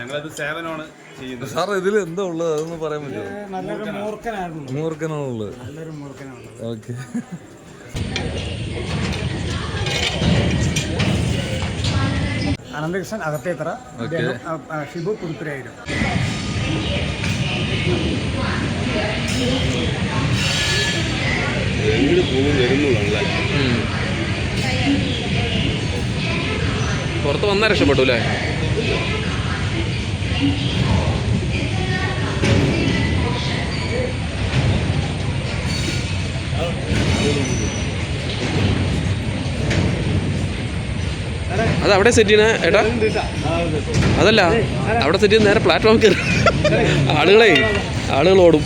ഞങ്ങളത് സേവനമാണ് ചെയ്യുന്നത്. സാർ ഇതിൽ എന്താ ഉള്ളത്? അതൊന്ന് പറയാൻ പറ്റുമോ? നല്ലൊരു മൂർഖനായിരുന്നു മൂർഖനാണുള്ളത്. നല്ലൊരു മൂർഖനാണ് ഓക്കെ. അനന്തകൃഷ്ണൻ അകത്തേത്ര ഷിബു പുതുപ്പുരായിരുന്നു എങ്ങോട്ട് പോകും വരുന്നതാണല്ലേ പുറത്ത് വന്നാൽ രക്ഷപ്പെട്ടു അല്ലേ അത് അവിടെ സെറ്റ് ചെയ്യണ ഏട്ടാ? അതല്ല അവിടെ സെറ്റ് ചെയ്ത് നേരെ പ്ലാറ്റ്ഫോം കയറി. ആളുകളെ ആളുകൾ ഓടും.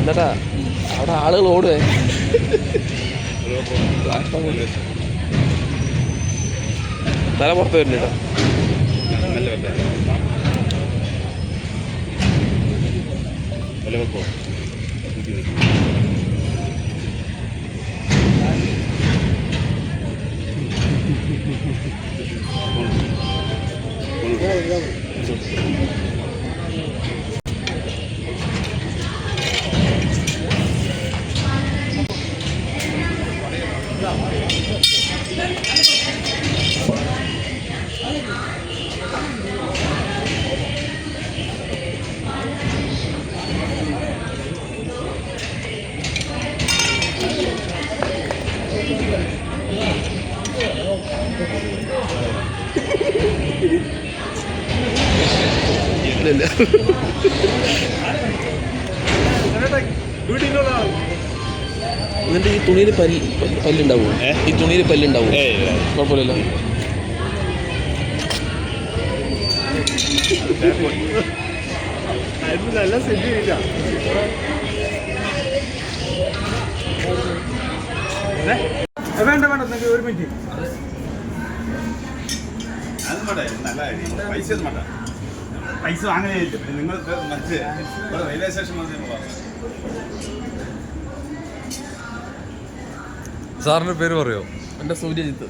എന്താട്ടാ അവിടെ ആളുകൾ ഓടുവേ. തല പുറത്ത് വരുന്നുണ്ടോ നല്ല വല്ല ഇല്ല എന്നിട്ട് ഈ തുണിയിൽ പല്ല് പല്ലുണ്ടാവും ഈ തുണിയിൽ പല്ലുണ്ടാവും കുഴപ്പമില്ലല്ലോ. നല്ല സ്ഥിതിയില്ല വേണ്ട വേണ്ട നിങ്ങൾക്ക് ഒരു മിനിറ്റ്. അത് വേണ്ട നല്ല. പൈസ ഒന്നും വേണ്ട. പൈസ വാങ്ങാനായിട്ട് നിങ്ങൾ മറ്റ് ഇവിടെ റെയിൽവേ സ്റ്റേഷൻ സാറിന്റെ പേര് പറയോ? എന്റെ സൂര്യജിത്ത്.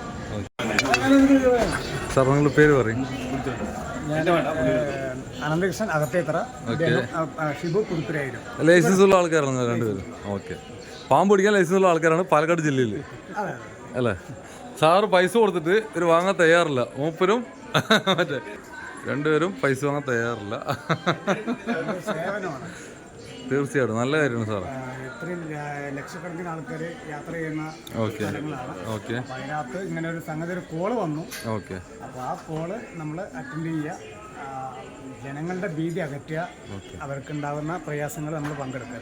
സാർ നിങ്ങളുടെ പേര് പറയും. അനന്തകൃഷ്ണൻ അകത്തേത്ര ഷിബു പുതുപ്പുരയായിരുന്നു ലൈസൻസ് ഉള്ള ആൾക്കാരാണ് രണ്ടുപേരും? ഓക്കെ. പാമ്പ് പിടിക്കാൻ ലൈസൻസ് ഉള്ള ആൾക്കാരാണ് പാലക്കാട് ജില്ലയിൽ അല്ലേ? സാറ് പൈസ കൊടുത്തിട്ട് ഇവർ വാങ്ങാൻ തയ്യാറില്ല. മൂപ്പരും മറ്റേ രണ്ടുപേരും പൈസ വാങ്ങാൻ തയ്യാറില്ല. തീർച്ചയായിട്ടും. നല്ല കാര്യമാണ് സാറേ. ഇത്രയും ലക്ഷക്കണക്കിന് ആൾക്കാർ യാത്ര ചെയ്യുന്ന സ്ഥലങ്ങളാണ്. ഓക്കെ. അതിനകത്ത് ഇങ്ങനെ ഒരു സംഗതി ഒരു കോൾ വന്നു. ഓക്കെ. അപ്പോൾ ആ കോൾ നമ്മൾ അറ്റൻഡ് ചെയ്യുക. ജനങ്ങളുടെ ഭീതി അകറ്റുക. അവർക്കുണ്ടാകുന്ന പ്രയാസങ്ങൾ നമ്മൾ പങ്കെടുക്കുക.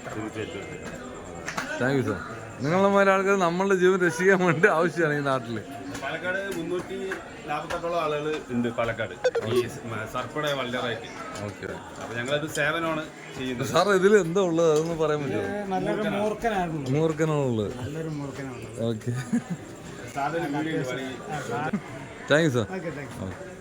താങ്ക് യു സാർ നിങ്ങളെ ആൾക്കാർ നമ്മളുടെ ജീവൻ രക്ഷിക്കാൻ വേണ്ടി ആവശ്യമാണ് ഈ നാട്ടിൽ പാലക്കാട് മുന്നൂറ്റി നാൽപ്പത്തെട്ടോളം ആളുകൾ ഉണ്ട് പാലക്കാട്. ഈ സർപ്പട വളരെയായിട്ട് ഓക്കെ. അപ്പൊ ഞങ്ങളത് സേവനമാണ് ചെയ്യുന്നത്. സാർ ഇതിൽ എന്താ ഉള്ളത് അതൊന്ന് പറയാൻ പറ്റുമോ? മൂർഖനാണുള്ളത്. Okay. Thank you sir okay okay